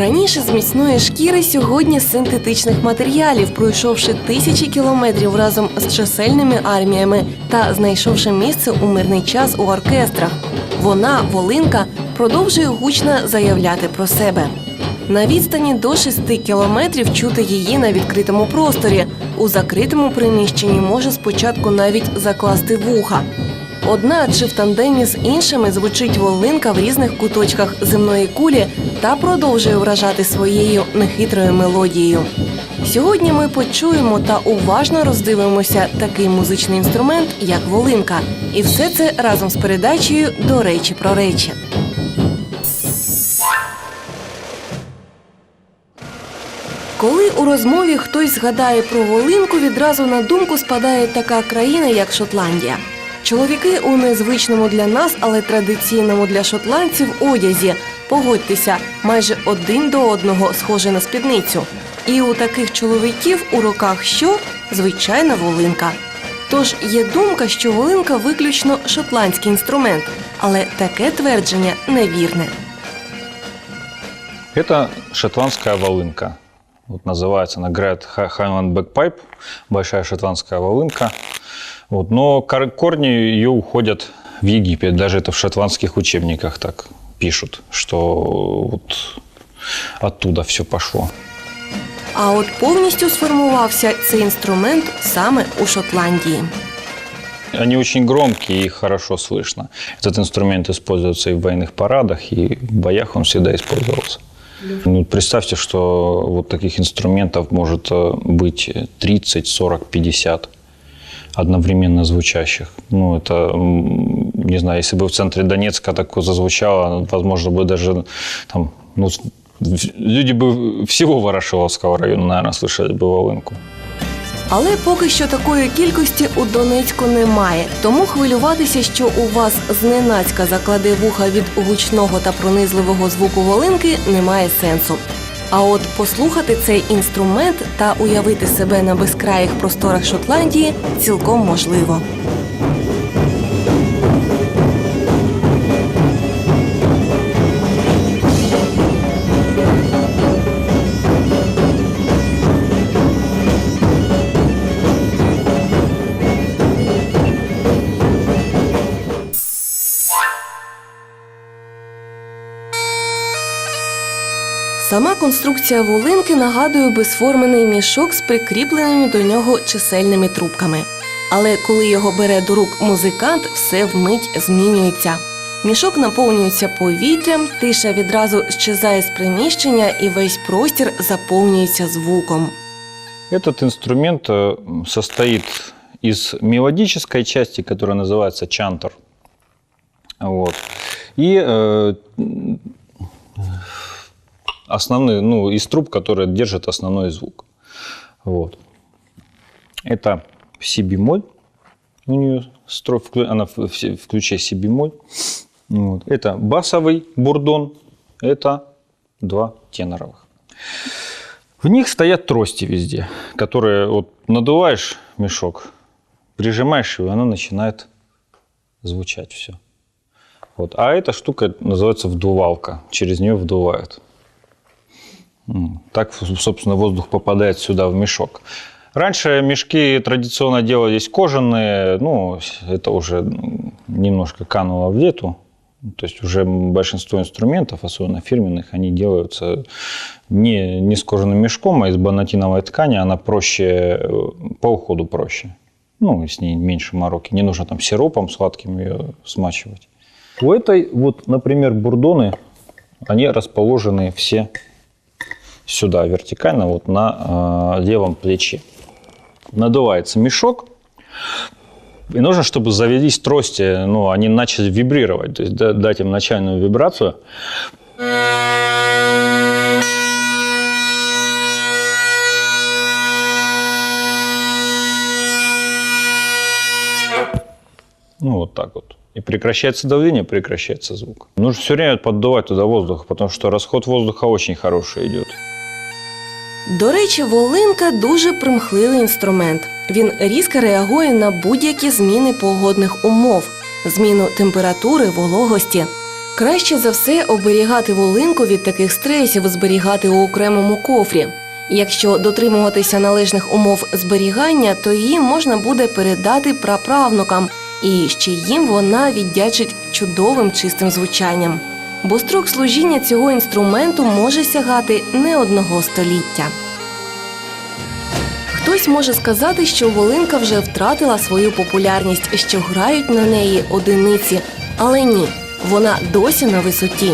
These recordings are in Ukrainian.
Раніше з міцної шкіри, сьогодні синтетичних матеріалів, пройшовши тисячі кілометрів разом з чисельними арміями та знайшовши місце у мирний час у оркестрах. Вона, Волинка, продовжує гучно заявляти про себе. На відстані до 6 кілометрів чути її на відкритому просторі. У закритому приміщенні може спочатку навіть закласти вуха. Одна чи в тандемі з іншими звучить волинка в різних куточках земної кулі та продовжує вражати своєю нехитрою мелодією. Сьогодні ми почуємо та уважно роздивимося такий музичний інструмент, як волинка, і все це разом з передачею до речі про речі. Коли у розмові хтось згадає про волинку, відразу на думку спадає така країна, як Шотландія. Чоловіки у незвичному для нас, але традиційному для шотландців одязі. Погодьтеся, майже один до одного схожі на спідницю. І у таких чоловіків у руках що? Звичайна волинка. Тож є думка, що волинка виключно шотландський інструмент, але таке твердження невірне. Это шотландская волынка. Вот называется она Great Highland Bagpipe, большая шотландская волынка. Вот, но кор- корни ее уходят в Египет. Даже это в шотландских учебниках так пишут, что вот оттуда все пошло. А от повністю сформувався цей інструмент саме у Шотландії. Они очень громкие и хорошо слышно. Этот инструмент используется и в военных парадах, и в боях он всегда использовался. Ну, представьте, что вот таких инструментов может э, быть 30, 40, 50 одновременно звучащих. Ну, это, м, не знаю, если бы в центре Донецка такое зазвучало, возможно, бы даже там, ну, с- в- люди бы всего Ворошиловского района, наверное, слышали бы волынку. Але поки що такої кількості у Донецьку немає. Тому хвилюватися, що у вас зненацька закладе вуха від гучного та пронизливого звуку волинки, немає сенсу. А от послухати цей інструмент та уявити себе на безкраїх просторах Шотландії цілком можливо. Сама конструкція волинки нагадує безформений мішок з прикріпленими до нього чисельними трубками. Але коли його бере до рук музикант, все вмить змінюється. Мішок наповнюється повітрям, тиша відразу щезає з приміщення, і весь простір заповнюється звуком. Этот инструмент э, состоит из мелодической части, которая называется чантер. Вот. И э, м, основные, ну, из труб, которые держат основной звук. Вот. Это си бемоль. У нее стро- вклю- она в, ключе си бемоль. Вот. Это басовый бурдон. Это два теноровых. В них стоят трости везде, которые вот надуваешь мешок, прижимаешь его, и оно начинает звучать все. Вот. А эта штука называется вдувалка. Через нее вдувают. Так, собственно, воздух попадает сюда в мешок. Раньше мешки традиционно делались кожаные, ну, это уже немножко кануло в лету. То есть уже большинство инструментов, особенно фирменных, они делаются не, не с кожаным мешком, а из банатиновой ткани. Она проще, э, по уходу проще. Ну, с ней меньше мороки. Не нужно там сиропом сладким ее смачивать. У этой, вот, например, бурдоны, они расположены все сюда вертикально, вот на э, левом плече. Надувается мешок, и нужно, чтобы завелись трости, ну, они начали вибрировать, то есть да- дать им начальную вибрацию. Ну, вот так вот. И прекращается давление, прекращается звук. Нужно все время поддувать туда воздух, потому что расход воздуха очень хороший идет. До речі, волинка дуже примхливий інструмент. Він різко реагує на будь-які зміни погодних умов, зміну температури, вологості. Краще за все оберігати волинку від таких стресів, зберігати у окремому кофрі. Якщо дотримуватися належних умов зберігання, то її можна буде передати праправнукам, і ще їм вона віддячить чудовим чистим звучанням. Бо строк служіння цього інструменту може сягати не одного століття. Хтось може сказати, що волинка вже втратила свою популярність, що грають на неї одиниці, але ні, вона досі на висоті.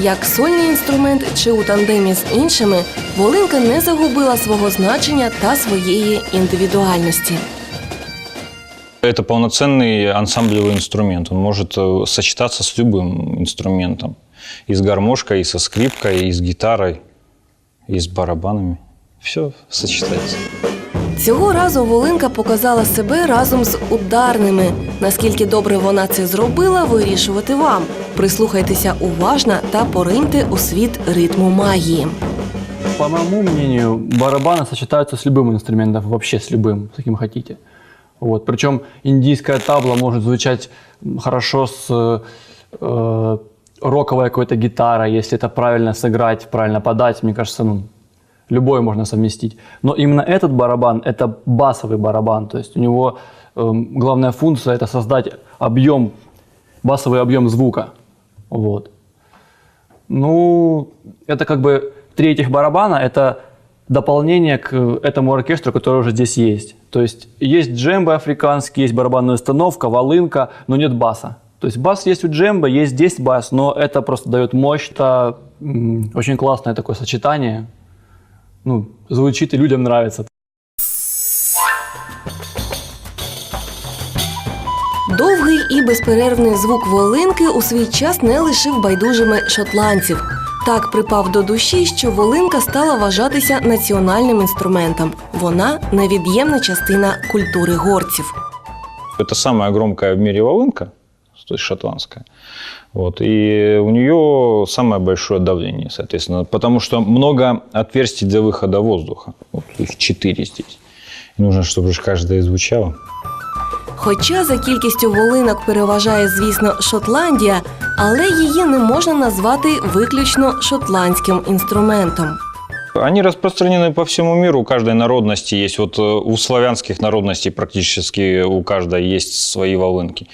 Як сольний інструмент чи у тандемі з іншими, волинка не загубила свого значення та своєї індивідуальності. Это полноценный ансамблевый инструмент. Он может э, сочетаться с любым инструментом. И с гармошкой, и со скрипкой, и с гитарой, и с барабанами. Все сочетается. Цього разу Волинка показала себе разом з ударними. Наскільки добре вона це зробила, вирішувати вам. Прислухайтеся уважно та пориньте у світ ритму магії. По моему мнению, барабаны сочетаются с любым инструментом, вообще с любым, с каким хотите. Вот. Причем индийская табла может звучать хорошо с э, роковой какой-то гитарой, если это правильно сыграть, правильно подать, мне кажется, ну, любой можно совместить. Но именно этот барабан – это басовый барабан, то есть у него эм, главная функция – это создать объем, басовый объем звука. Вот. Ну, это как бы три этих барабана – это дополнение к этому оркестру, который уже здесь есть. То есть есть джембы африканские, есть барабанная установка, волынка, но нет баса. То есть бас есть у джемба, есть здесь бас, но это просто дает мощь. Это м, очень классное такое сочетание. Ну, звучит и людям нравится. Довгий і безперервний звук волинки у свій час не лишив байдужими шотландців. Так припав до душі, що волинка стала вважатися національним інструментом. Вона невід'ємна частина культури горців. Это самая громкая в мире волынка, то есть шотландская. Вот, и у нее самое большое давление, соответственно, потому что много отверстий для выхода воздуха. Вот их четыре здесь. И нужно, чтобы же каждая звучала. Хоча за кількістю волинок переважає, звісно, Шотландія, але її не можна назвати виключно шотландським інструментом. Они распространены по всему миру, у каждой народности есть. Вот э, у славянских народностей практически у каждой есть свои волынки.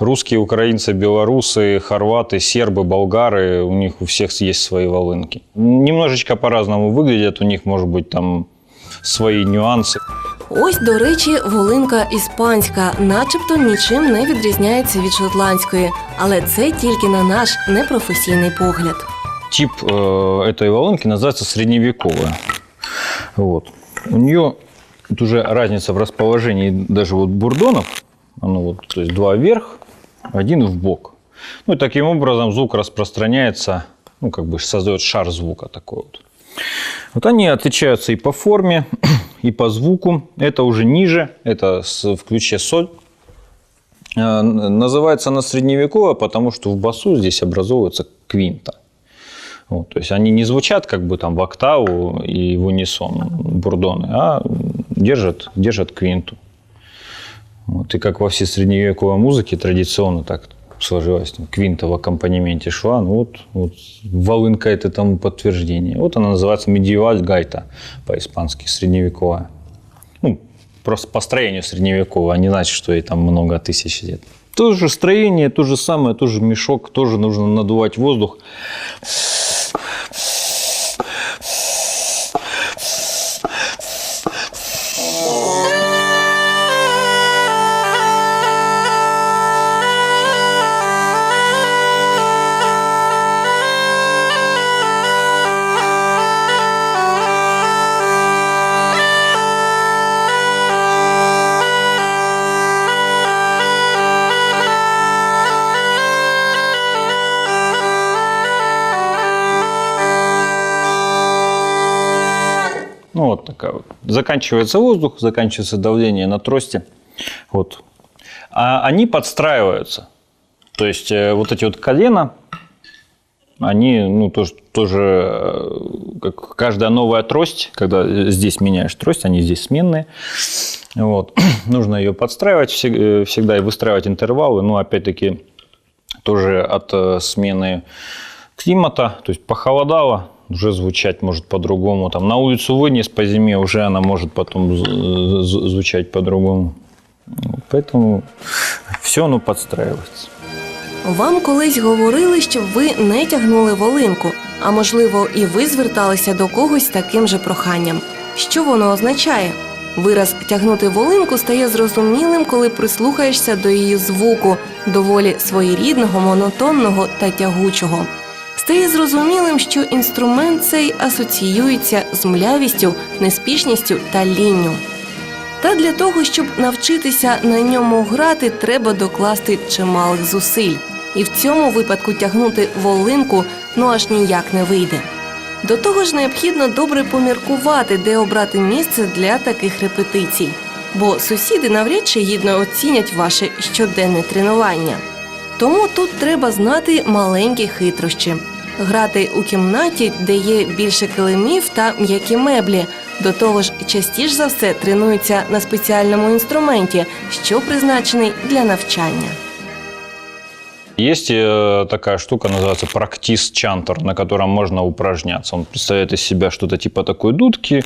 Русские, украинцы, белорусы, хорваты, сербы, болгары, у них у всех есть свои волынки. Немножечко по-разному выглядят, у них, может быть, там свои нюансы. Ось, до речі, волинка іспанська, начебто нічим не відрізняється від шотландської, але це тільки на наш непрофесійний погляд. Тип э, этой волынки называется средневековая. Вот. У нее тут уже разница в расположении даже вот бурдонов. Оно вот, то есть два вверх, один в бок. Ну и таким образом звук распространяется, ну как бы создает шар звука такой вот. Вот они отличаются и по форме, и по звуку. Это уже ниже, это в ключе соль. Н- Называется она средневековая, потому что в басу здесь образовывается квинта. Вот, то есть они не звучат как бы там в октаву и в унисон бурдоны, а держат, держат квинту. Вот, и как во всей средневековой музыке традиционно так сложилось, там, квинта в аккомпанементе шла, ну вот, вот волынка это тому подтверждение. Вот она называется медиеваль гайта по-испански, средневековая. Ну, просто по строению средневековая, а не значит, что ей там много тысяч лет. То же строение, то же самое, тоже мешок, тоже нужно надувать воздух. Такая вот. Заканчивается воздух, заканчивается давление на трости. Вот. А они подстраиваются. То есть э, вот эти вот колена, они, ну, тоже, тоже э, как каждая новая трость, когда здесь меняешь трость, они здесь сменные. Вот. Нужно ее подстраивать э, всегда и выстраивать интервалы. Но опять-таки тоже от смены климата, то есть похолодало, уже звучать может по-другому. Там на улицу вынес по зиме, уже она может потом звучать по-другому. Поэтому все оно подстраивается. Вам колись говорили, щоб ви не тягнули волинку, а можливо, і ви зверталися до когось таким же проханням. Що воно означає? Вираз тягнути волинку стає зрозумілим, коли прислухаєшся до її звуку, доволі своєрідного, монотонного та тягучого. Стає зрозумілим, що інструмент цей асоціюється з млявістю, неспішністю та лінню. Та для того, щоб навчитися на ньому грати, треба докласти чималих зусиль. І в цьому випадку тягнути волинку ну аж ніяк не вийде. До того ж, необхідно добре поміркувати, де обрати місце для таких репетицій, бо сусіди навряд чи гідно оцінять ваше щоденне тренування. Тому тут треба знати маленькі хитрощі. Грати у кімнаті, де є більше килимів та м'які меблі. До того ж, частіше за все тренуються на спеціальному інструменті, що призначений для навчання. Есть э, такая штука, называется практис чантер, на котором можно упражняться. Он представляет из себя что-то типа такой дудки.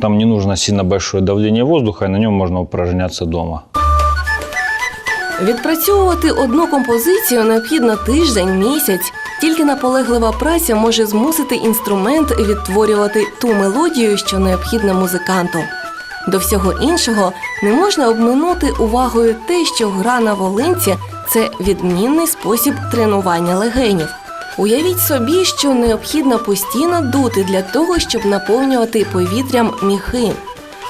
Там не нужно сильно большое давление воздуха, и на нем можно упражняться дома. Відпрацьовувати одну композицію необхідно тиждень, місяць. Тільки наполеглива праця може змусити інструмент відтворювати ту мелодію, що необхідна музиканту. До всього іншого не можна обминути увагою те, що гра на волинці це відмінний спосіб тренування легенів. Уявіть собі, що необхідно постійно дути для того, щоб наповнювати повітрям міхи.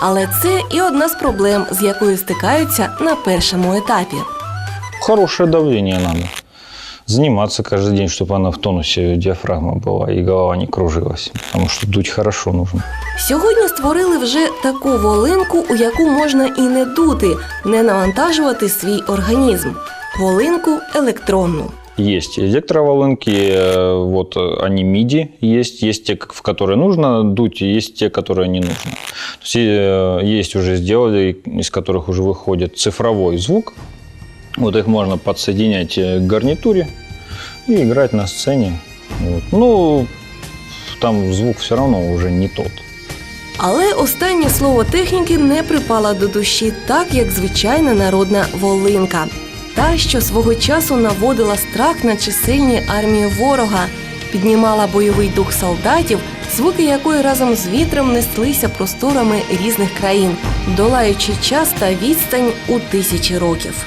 Але це і одна з проблем, з якою стикаються на першому етапі Хорошее давление надо. Заниматься каждый день, чтобы она в тонусе диафрагма была и голова не кружилась. Потому что дуть хорошо нужно. Сьогодні створили вже таку волинку, у яку можна і не дути, не навантажувати свій організм. Волинку електронну. Есть электроволынки, э, вот э, они MIDI есть, есть те, как- в которые нужно дуть, и есть те, которые не нужно. То есть, э, есть уже сделали, из которых уже выходит цифровой звук. Вот их можно подсоединять э, к гарнитуре и играть на сцене. Вот. Ну, там звук все равно уже не тот. Але останнє слово техніки не припало до душі, так як звичайна народна волинка. Та, що свого часу наводила страх на чисельні армії ворога, піднімала бойовий дух солдатів, звуки якої разом з вітром неслися просторами різних країн, долаючи час та відстань у тисячі років.